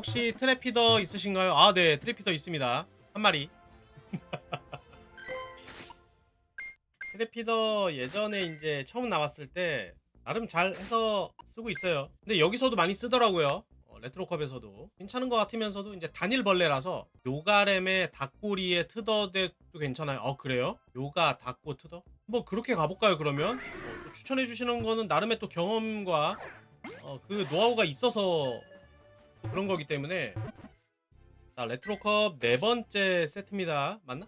혹시 트래피더 있으신가요? 아, 네, 트래피더 있습니다. 한 마리. 트래피더 예전에 이제 처음 나왔을 때 나름 잘 해서 쓰고 있어요. 근데 여기서도 많이 쓰더라고요. 어, 레트로컵에서도 괜찮은 것 같으면서도 이제 단일 벌레라서 요가렘의 닭꼬리에 트더대도 괜찮아요. 어 그래요? 요가 닭꼬 트더? 뭐 그렇게 가볼까요 그러면? 어, 또 추천해 주시는 거는 나름의 또 경험과 어, 그 노하우가 있어서 그런 거기 때문에 자 레트로컵 네 번째 세트입니다. 맞나?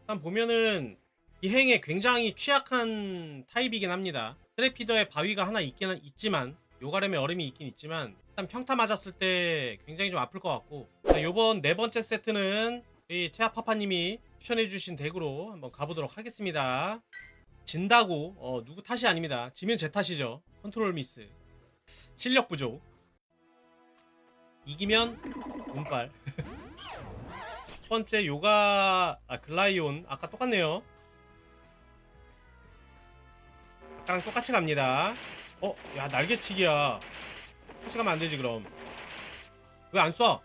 일단 보면은 기행에 굉장히 취약한 타입이긴 합니다. 트래피더의 바위가 하나 있긴 있지만 요가렘의 얼음이 있긴 있지만 일단 평타 맞았을 때 굉장히 좀 아플 것 같고 자, 요번 네 번째 세트는 이 체아파파님이 추천해주신 덱으로 한번 가보도록 하겠습니다. 진다고 어, 누구 탓이 아닙니다. 지면 제 탓이죠. 컨트롤 미스. 실력 부족. 이기면 운빨. 첫 번째 요가 아, 글라이온 아까 똑같네요. 아까랑 똑같이 갑니다. 어, 야 날개치기야. 똑같이 가면 안 되지 그럼. 왜 안 쏴?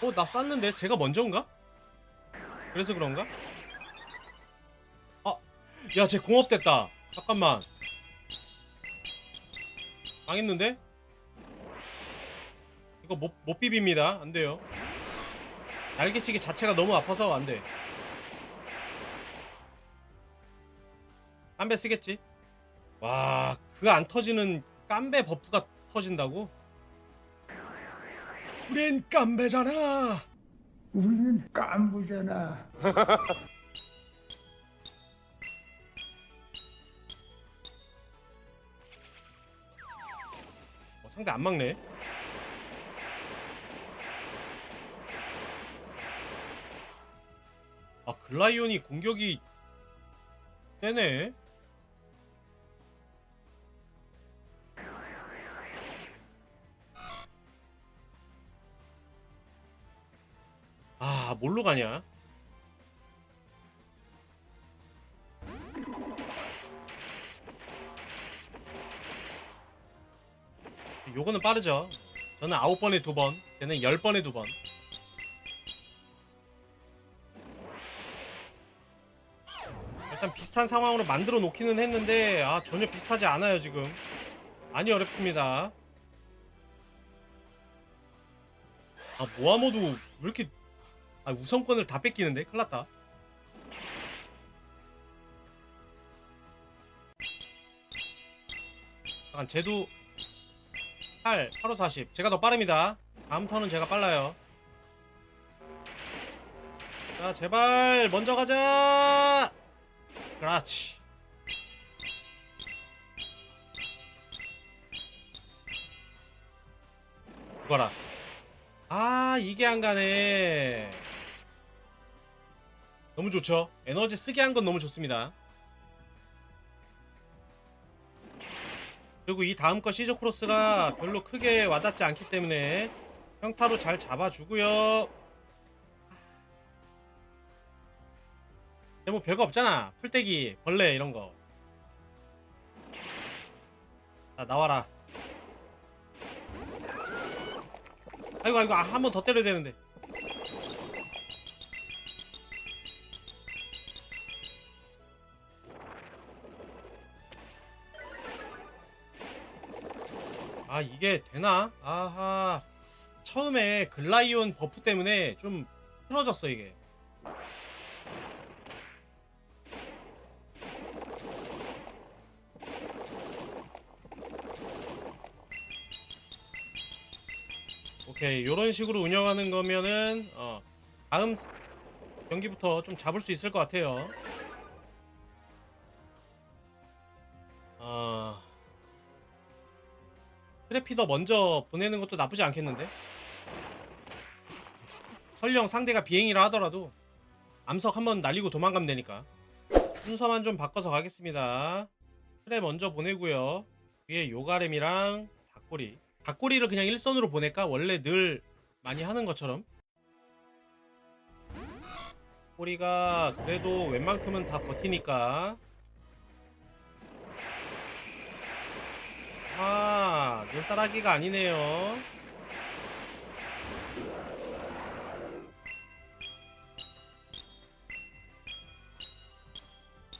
어, 나 쐈는데 제가 먼저인가? 그래서 그런가? 아, 야, 쟤 공업됐다. 잠깐만. 망했는데? 이거 못, 못 비빕니다. 안 돼요. 날개치기 자체가 너무 아파서 안 돼. 깜배 쓰겠지? 와, 그 안 터지는 깜배 버프가 터진다고? 우린 깜배잖아! 우리는 깐부잖아. 상대 안 막네. 아, 글라이온이 공격이 세네. 아, 뭘로 가냐? 요거는 빠르죠. 저는 아홉 번에 두 번, 걔는 열 번에 두 번. 일단 비슷한 상황으로 만들어 놓기는 했는데 아 전혀 비슷하지 않아요 지금. 많이 어렵습니다. 아 모아모도 왜 이렇게 아 우선권을 다 뺏기는데 큰일났다. 잠깐 제도 8, 8호 40. 제가 더 빠릅니다. 다음 턴은 제가 빨라요. 자, 제발 먼저 가자. 그렇지. 이거라. 아, 이게 안 가네. 너무 좋죠. 에너지 쓰게 한 건 너무 좋습니다. 그리고 이 다음 거 시저 크로스가 별로 크게 와닿지 않기 때문에 평타로 잘 잡아주고요. 뭐 별거 없잖아. 풀떼기, 벌레 이런 거. 자 나와라. 아이고 아이고 아, 한 번 더 때려야 되는데. 아 이게 되나? 아하. 처음에 글라이온 버프 때문에 좀 틀어졌어 이게. 오케이 요런 식으로 운영하는 거면은 어 다음 스- 경기부터 좀 잡을 수 있을 것 같아요 피더 먼저 보내는 것도 나쁘지 않겠는데? 설령 상대가 비행이라 하더라도 암석 한번 날리고 도망가면 되니까. 순서만 좀 바꿔서 가겠습니다. 트랩 먼저 보내고요. 위에 요가렘이랑 닭꼬리. 닭꼬리를 그냥 일선으로 보낼까? 원래 늘 많이 하는 것처럼. 꼬리가 그래도 웬만큼은 다 버티니까 아, 늘 쌀쌀하기가 아니네요.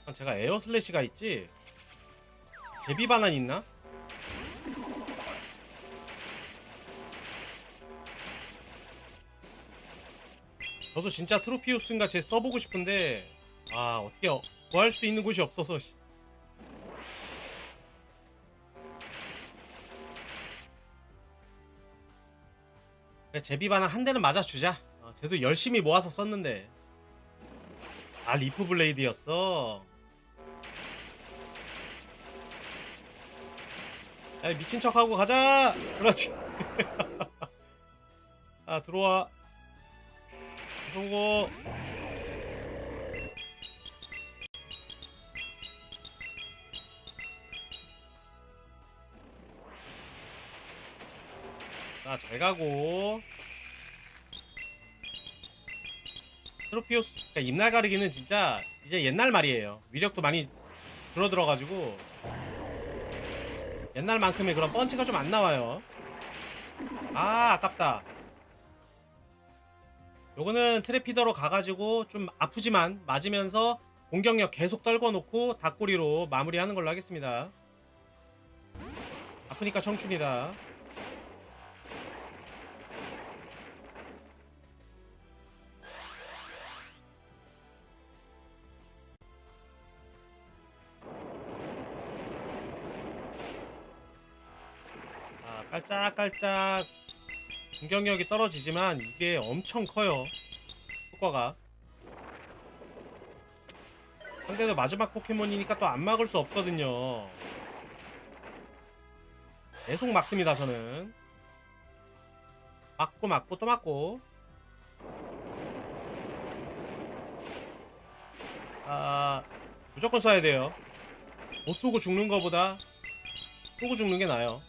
아, 제가 에어 슬래시가 있지? 제비 바난 있나? 저도 진짜 트로피우스인가 제 써보고 싶은데 아 어떻게 어- 구할 수 있는 곳이 없어서 그래 제비바나 한 대는 맞아주자. 어, 쟤도 열심히 모아서 썼는데. 아 리프 블레이드였어. 야 미친 척하고 가자. 그렇지. 아 들어와. 성공 자, 잘 가고. 트로피오스, 그러니까 입날 가리기는 진짜 이제 옛날 말이에요. 위력도 많이 줄어들어가지고 옛날만큼의 그런 펀치가 좀 안 나와요. 아, 아깝다. 요거는 트래피더로 가가지고 좀 아프지만 맞으면서 공격력 계속 떨궈놓고 닭꼬리로 마무리하는 걸로 하겠습니다. 아프니까 청춘이다. 깔짝깔짝 공격력이 떨어지지만 이게 엄청 커요. 효과가. 상대도 마지막 포켓몬이니까 또 안 막을 수 없거든요. 계속 막습니다, 저는. 막고 막고 또 막고. 아, 무조건 써야 돼요. 못 쏘고 죽는 거보다 쏘고 죽는 게 나아요.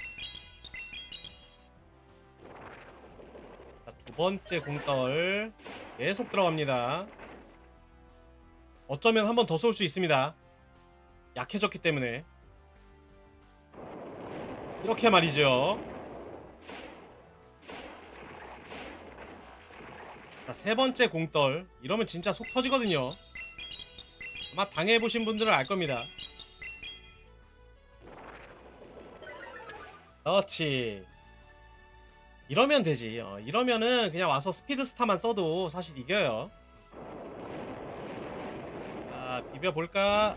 번째 공떨 계속 들어갑니다. 어쩌면 한 번 더 쏠 수 있습니다. 약해졌기 때문에. 이렇게 말이죠. 자, 세 번째 공떨. 이러면 진짜 속 터지거든요. 아마 당해보신 분들은 알 겁니다. 그렇지. 이러면 되지. 어, 이러면은 그냥 와서 스피드 스타만 써도 사실 이겨요. 자, 비벼볼까?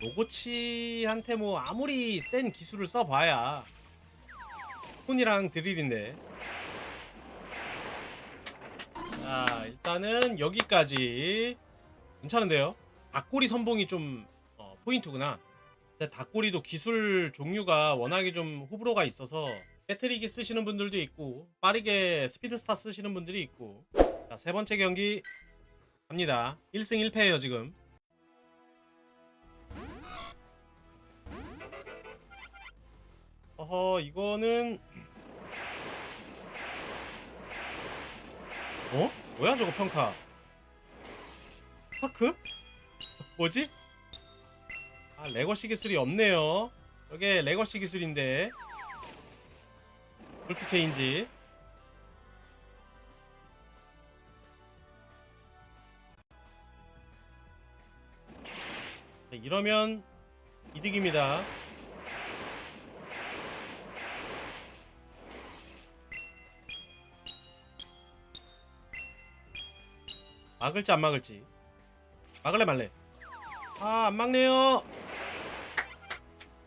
노고치한테 뭐 아무리 센 기술을 써봐야 폰이랑 드릴인데 자 일단은 여기까지 괜찮은데요 닭꼬리 선봉이 좀 어, 포인트구나 닭꼬리도 기술 종류가 워낙에 좀 호불호가 있어서 배트리기 쓰시는 분들도 있고 빠르게 스피드스타 쓰시는 분들이 있고 자 세 번째 경기 갑니다 1승 1패예요 지금 어허 이거는 어? 뭐야 저거 평타 파크? 뭐지? 아 레거시 기술이 없네요. 저게 레거시 기술인데. 볼트 체인지. 자, 이러면 이득입니다. 막을지 안 막을지. 막을래 말래? 아 안 막네요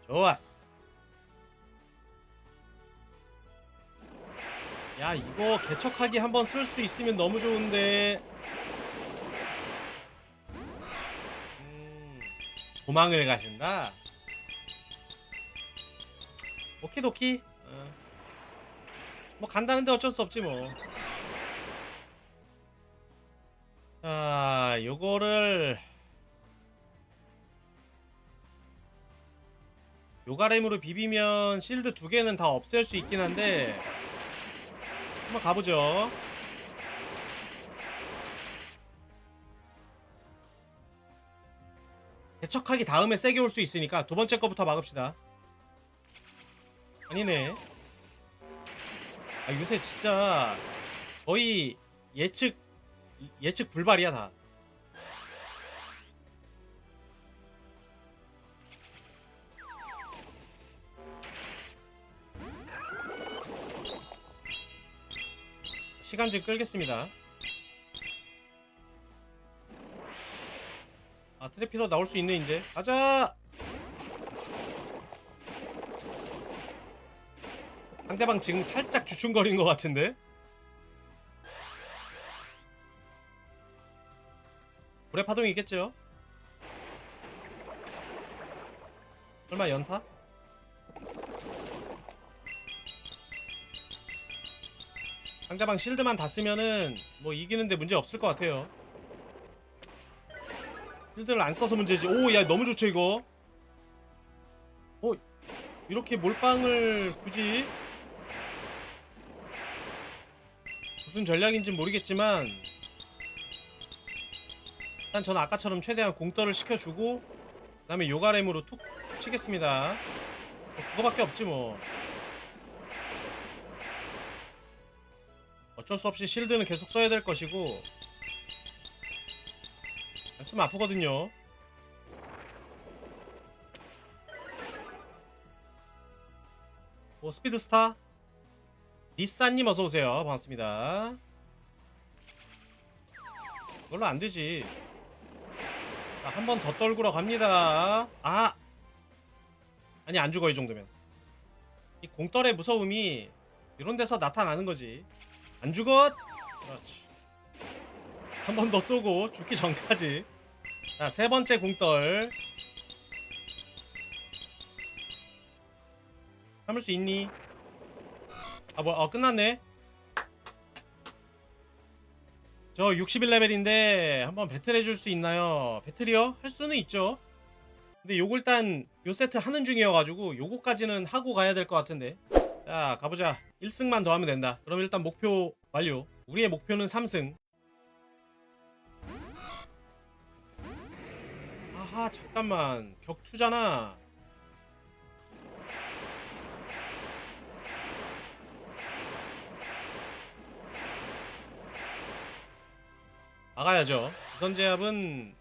좋았어. 야 이거 개척하기 한번 쓸 수 있으면 너무 좋은데. 음, 도망을 가신다? 오키도키? 어. 뭐 간다는데 어쩔 수 없지 뭐. 자, 요거를 요가렘으로 비비면 실드 두 개는 다 없앨 수 있긴 한데 한번 가보죠. 대척하기 다음에 세게 올 수 있으니까 두 번째 거부터 막읍시다. 아니네. 아 요새 진짜 거의 예측 예측 불발이야 다. 시간 좀 끌겠습니다. 아 트래피더 나올 수 있네 이제 가자 상대방 지금 살짝 주춤거린 것 같은데 불의 파동이 있겠죠 설마 연타? 상대방 실드만 다 쓰면은 뭐 이기는데 문제 없을 것 같아요 필드를 안 써서 문제지. 오, 야, 너무 좋죠, 이거. 어, 이렇게 몰빵을 굳이. 무슨 전략인지 모르겠지만. 일단 저는 아까처럼 최대한 공떨을 시켜주고, 그 다음에 요가렘으로 툭 치겠습니다. 뭐 그거밖에 없지, 뭐. 어쩔 수 없이 실드는 계속 써야 될 것이고, 안 쓰면 아프거든요. 오 스피드스타 니산님 어서 오세요. 반갑습니다. 그걸로 안 되지. 한 번 더 떨구러 갑니다. 아 아니 안 죽어 이 정도면. 이 공떨의 무서움이 이런 데서 나타나는 거지. 안 죽어. 그렇지. 한 번 더 쏘고 죽기 전까지 자 세 번째 공떨 참을 수 있니? 아 뭐, 어 끝났네 저 61레벨인데 한번 배틀 해줄 수 있나요? 배틀이요? 할 수는 있죠 근데 요거 일단 요 세트 하는 중이어가지고 요거까지는 하고 가야 될 것 같은데 자 가보자. 1승만 더 하면 된다. 그럼 일단 목표 완료. 우리의 목표는 3승. 아하 잠깐만. 격투잖아. 막아야죠. 기선제압은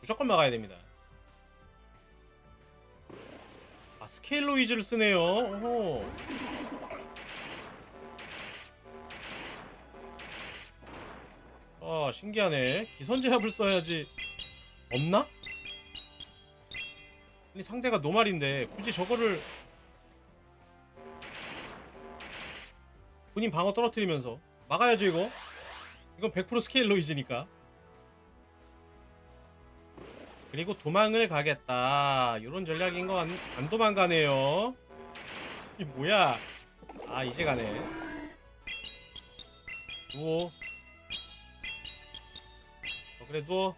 무조건 막아야 됩니다. 아 스케일로이즈를 쓰네요. 오호. 아 신기하네. 기선제압을 써야지. 없나? 아니 상대가 노말인데 굳이 저거를 본인 방어 떨어뜨리면서 막아야죠 이거. 이건 100% 스케일 로이즈니까. 그리고 도망을 가겠다. 이런 전략인 거 안 도망가네요. 이 뭐야? 아 이제 가네. 어 그래 누워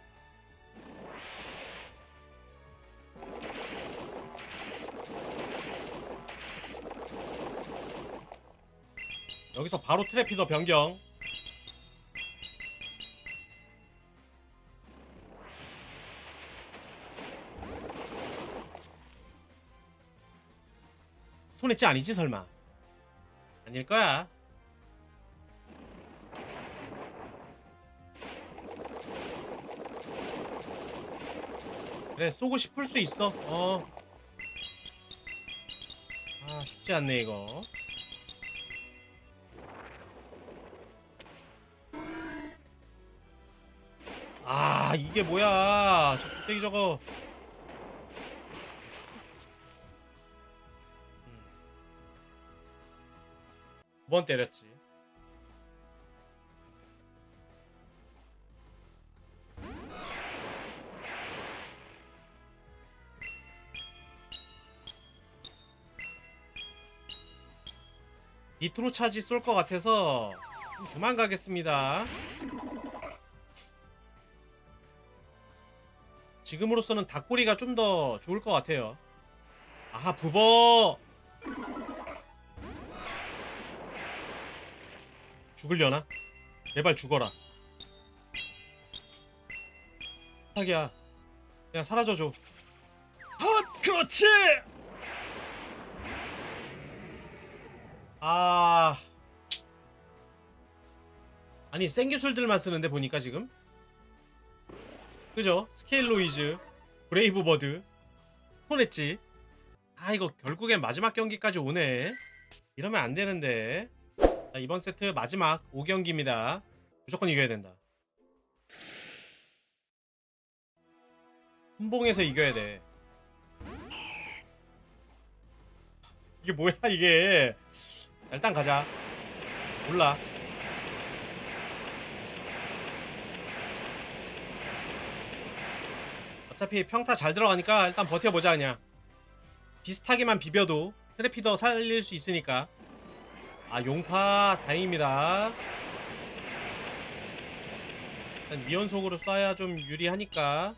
여기서 바로 트래피더 변경. 스톤 엣지 아니지 설마? 아닐 거야. 그래 쏘고 싶을 수 있어. 어. 아 쉽지 않네 이거. 아 이게 뭐야 저 뚝배기 저거 두 번 때렸지 니트로 차지 쏠 것 같아서 좀 도망가겠습니다 지금으로서는 닭꼬리가 좀 더 좋을 것 같아요. 아하 부버 죽을려나? 제발 죽어라. 하기야 그냥 사라져줘. 헛 그렇지 아. 아니 센 기술들만 쓰는데 보니까 지금? 그죠? 스케일로이즈 브레이브버드 스톤했지. 아 이거 결국엔 마지막 경기까지 오네. 이러면 안 되는데. 자, 이번 세트 마지막 5경기입니다. 무조건 이겨야 된다. 혼봉에서 이겨야 돼. 이게 뭐야 이게 일단 가자. 몰라. 어차피 평타 잘 들어가니까 일단 버텨보자 그냥. 비슷하게만 비벼도 트래피더 살릴 수 있으니까. 아 용파 다행입니다. 일단 미연속으로 쏴야 좀 유리하니까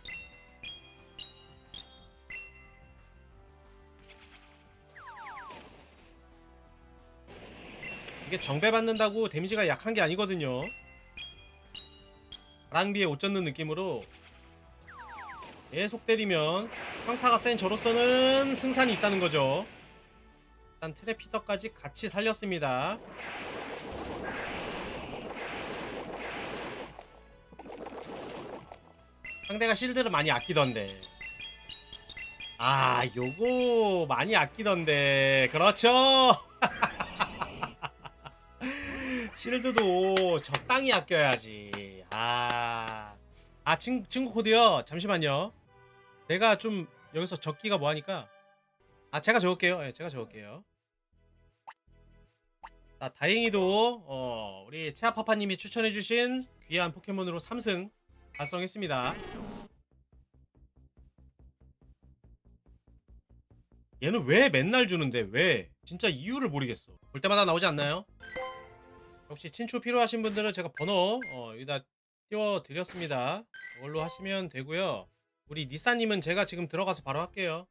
이게 정배 받는다고 데미지가 약한 게 아니거든요 바랑비에 옷 젖는 느낌으로 계속 때리면 평타가 센 저로서는 승산이 있다는 거죠. 일단 트래피터까지 같이 살렸습니다. 상대가 실드를 많이 아끼던데. 아, 요거 많이 아끼던데. 그렇죠. 실드도 적당히 아껴야지. 아. 아, 친, 친구 코드요. 잠시만요. 내가 좀 여기서 적기가 뭐하니까. 아, 제가 적을게요. 예, 제가 적을게요. 자, 다행히도, 어, 우리 체아파파님이 추천해주신 귀한 포켓몬으로 3승 달성했습니다. 얘는 왜 맨날 주는데, 왜? 진짜 이유를 모르겠어. 볼 때마다 나오지 않나요? 혹시 친추 필요하신 분들은 제가 번호, 어, 여기다 띄워드렸습니다. 이걸로 하시면 되고요. 우리 니사님은 제가 지금 들어가서 바로 할게요.